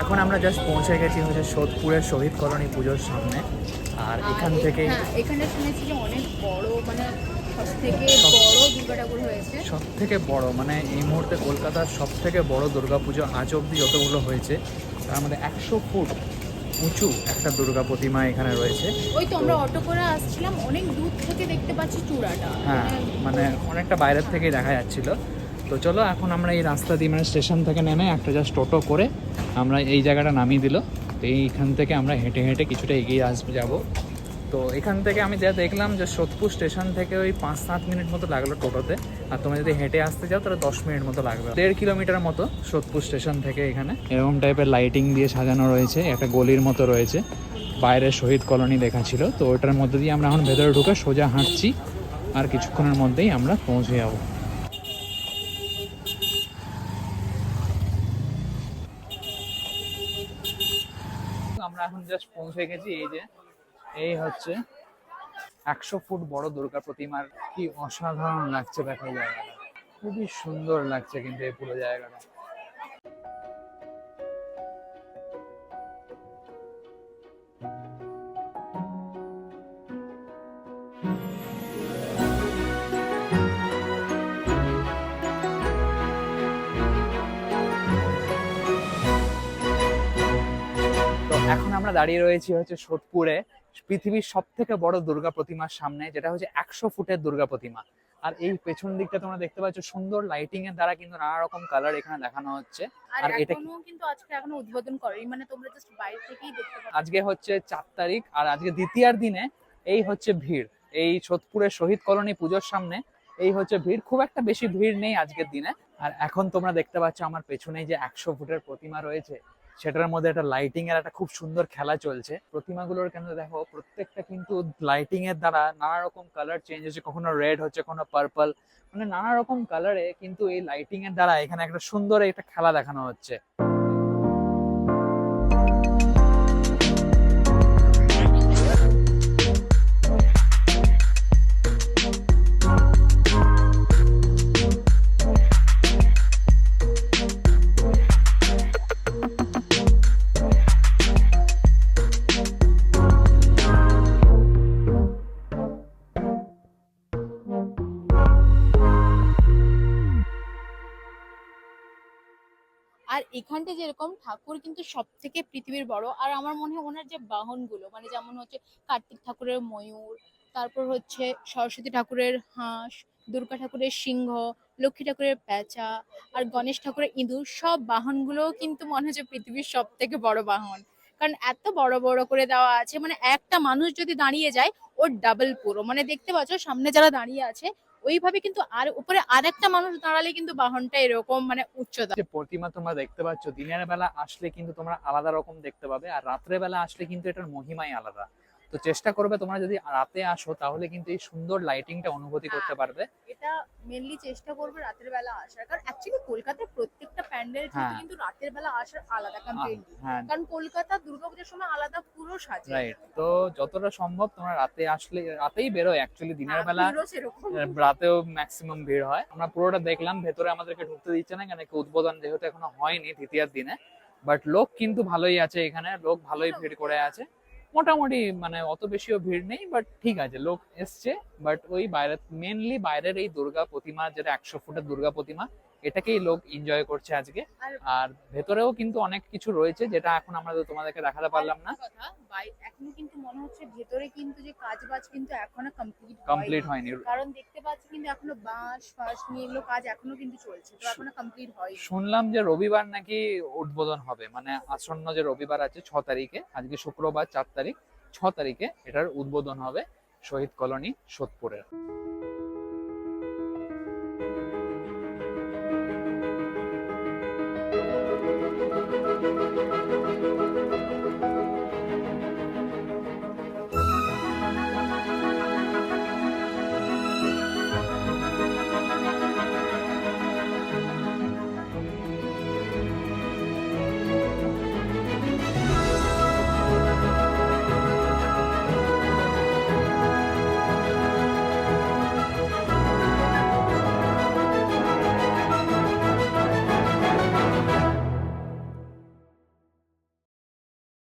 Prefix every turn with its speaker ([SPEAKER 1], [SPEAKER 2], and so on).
[SPEAKER 1] এখন আমরা জাস্ট পৌঁছে গেছি হচ্ছে সোদপুরের শহীদ কলোনি পুজোর সামনে। আর এখান থেকে
[SPEAKER 2] হ্যাঁ এখানে শুনেছি যে অনেক বড় মানে সব থেকে বড়
[SPEAKER 1] থেকে মানে এই মুহূর্তে কলকাতার সব থেকে বড় দুর্গাপুজো আজ অবধি যতগুলো হয়েছে তার মধ্যে একশো ফুট উঁচু একটা দুর্গা প্রতিমা এখানে রয়েছে।
[SPEAKER 2] ওই তো আমরা অটো করে আসছিলাম অনেক দূর থেকে দেখতে পাচ্ছি চূড়াটা।
[SPEAKER 1] হ্যাঁ মানে অনেকটা বাইরের থেকেই দেখা যাচ্ছিল। তো চলো, এখন আমরা এই রাস্তা দিয়ে মানে স্টেশন থেকে নেমে একটা জাস্ট টোটো করে আমরা এই জায়গাটা নামিয়ে দিল। তো এইখান থেকে আমরা হেঁটে হেঁটে কিছুটা এগিয়ে আসব যাব। তো এখান থেকে আমি যা দেখলাম যে সোদপুর স্টেশন থেকে ওই পাঁচ সাত মিনিট মতো লাগল টোটোতে। আর তোমরা যদি হেঁটে আসতে যাও, তাহলে দশ মিনিট মতো লাগবে। দেড় কিলোমিটার মতো সোদপুর স্টেশন থেকে এখানে। এরকম টাইপের লাইটিং দিয়ে সাজানো রয়েছে, একটা গলির মতো রয়েছে। বাইরে শহীদ কলোনি লেখা ছিল। তো ওটার মধ্যে দিয়ে আমরা এখন ভেতরে ঢুকে সোজা হাঁটছি। আর কিছুক্ষণের মধ্যেই আমরা পৌঁছে যাব। আমরা এখন জাস্ট পৌঁছে গেছি, এই যে, এই হচ্ছে একশো ফুট বড় দুর্গা প্রতিমার কি অসাধারণ লাগছে দেখা জায়গাটা। খুবই সুন্দর লাগছে কিন্তু এই পুরো জায়গাটা। আমরা দাঁড়িয়ে রয়েছি হচ্ছে সোদপুরে পৃথিবীর সব থেকে বড় দুর্গা প্রতিমার সামনে যেটা হচ্ছে একশো ফুটের দুর্গা প্রতিমা। আর এই পেছন দিকটা তোমরা দেখতে পাচ্ছ সুন্দর লাইটিং এর দ্বারা কিন্তু নানা রকম কালার এখানে দেখানো হচ্ছে।
[SPEAKER 2] আর
[SPEAKER 1] এটা
[SPEAKER 2] কিন্তু আজকে এখনও উদ্বোধন করেনি মানে তোমরা জাস্ট বাইরে থেকেই দেখতে পাচ্ছ।
[SPEAKER 1] আজকে হচ্ছে চার তারিখ আর আজকে দ্বিতীয়ার দিনে এই হচ্ছে ভিড়। এই সোদপুরের শহীদ কলোনি পুজোর সামনে এই হচ্ছে ভিড়। খুব একটা বেশি ভিড় নেই আজকের দিনে। আর এখন তোমরা দেখতে পাচ্ছ আমার পেছনে যে একশো ফুটের প্রতিমা রয়েছে সেটার মধ্যে একটা লাইটিং এর একটা খুব সুন্দর খেলা চলছে। প্রতিমাগুলোর কেন দেখো, প্রত্যেকটা কিন্তু লাইটিং এর দ্বারা নানা রকম কালার চেঞ্জ হচ্ছে। কখনো রেড হচ্ছে, কখনো পার্পল মানে নানা রকম কালারে কিন্তু এই লাইটিং এর দ্বারা এখানে একটা সুন্দর একটা খেলা দেখানো হচ্ছে।
[SPEAKER 2] আর এখানটা যেরকম ঠাকুর কিন্তু সব থেকে পৃথিবীর বড়। আর আমার মনে হয় ওনার যে বাহনগুলো মানে যেমন হচ্ছে কার্তিক ঠাকুরের ময়ূর, তারপর হচ্ছে সরস্বতী ঠাকুরের হাঁস, দুর্গা ঠাকুরের সিংহ, লক্ষ্মী ঠাকুরের প্যাঁচা আর গণেশ ঠাকুরের ইঁদুর, সব বাহনগুলোও কিন্তু মনে হচ্ছে পৃথিবীর সব থেকে বড় বাহন। কারণ এত বড় বড় করে দেওয়া আছে মানে একটা মানুষ যদি দাঁড়িয়ে যায়, ওর ডাবল পুরো। মানে দেখতে পাচ্ছ, সামনে যারা দাঁড়িয়ে আছে ওইভাবে কিন্তু আর উপরে আরেকটা মানুষ দাঁড়ালে কিন্তু বাহনটা এরকম মানে উচ্চতা।
[SPEAKER 1] যে প্রতিমা তোমরা দেখতে পাচ্ছ, দিনের বেলা আসলে কিন্তু তোমরা আলাদা রকম দেখতে পাবে, আর রাত্রে বেলা আসলে কিন্তু এটার মহিমাই আলাদা। তো চেষ্টা করবে তোমরা যদি রাতে আসো তাহলে কিন্তু এই সুন্দর লাইটিংটা অনুভূতি করতে পারবে।
[SPEAKER 2] এটা মেনলি চেষ্টা করবে রাতের বেলা আসার। কারণ অ্যাকচুয়ালি কলকাতার প্রত্যেকটা প্যান্ডেল
[SPEAKER 1] হ্যাঁ।
[SPEAKER 2] কিন্তু রাতের বেলা আসার আলাদা কমপ্লিটলি
[SPEAKER 1] হ্যাঁ।
[SPEAKER 2] কারণ কলকাতা দুর্গাপূজার সময় আলাদা পুরো সাজে।
[SPEAKER 1] রাইট তো যতটা সম্ভব তোমরা রাতে আসলে রাতেই বেরোয় অ্যাকচুয়ালি দিনের
[SPEAKER 2] হ্যাঁ,
[SPEAKER 1] বেলা রাতেও ম্যাক্সিমাম ভিড় হয়। আমরা পুরোটা দেখলাম ভেতরে আমাদেরকে ঢুকতে দিচ্ছে না কেন উদ্বোধন যেহেতু এখনও হয়নি দ্বিতীয়ার দিনে। বাট লোক কিন্তু ভালোই আছে এখানে লোক ভালোই ভিড় করে আছে। মোটামুটি মানে অত বেশিও ভিড় নেই বাট ঠিক আছে, লোক এসছে বাট ওই বাইরে মেনলি বাইরের এই দুর্গা প্রতিমা, যেটা একশো ফুটের দুর্গা প্রতিমা এটাকেই লোক এনজয় করছে আজকে।
[SPEAKER 2] আর
[SPEAKER 1] ভেতরেও কিন্তু অনেক কিছু রয়েছে যেটা এখন আমরা তো তোমাদেরকে দেখাতে পারলাম না।
[SPEAKER 2] এখনও কিন্তু মনে হচ্ছে ভেতরে কিন্তু যে কাজ বাজ কিন্তু এখনও কমপ্লিট
[SPEAKER 1] কমপ্লিট হয়নি।
[SPEAKER 2] কারণ দেখতে পাচ্ছি কিন্তু এখনও বাঁশ ফাঁস নিয়ে এগুলো কাজ এখনও কিন্তু চলছে তো এখনও কমপ্লিট হয়নি।
[SPEAKER 1] শুনলাম যে রবিবার নাকি উদ্বোধন হবে মানে আসন্ন যে রবিবার আছে ছ তারিখে আজকে শুক্রবার চার তারিখ ছ তারিখে এটার উদ্বোধন হবে শহীদ কলোনি সোদপুরের।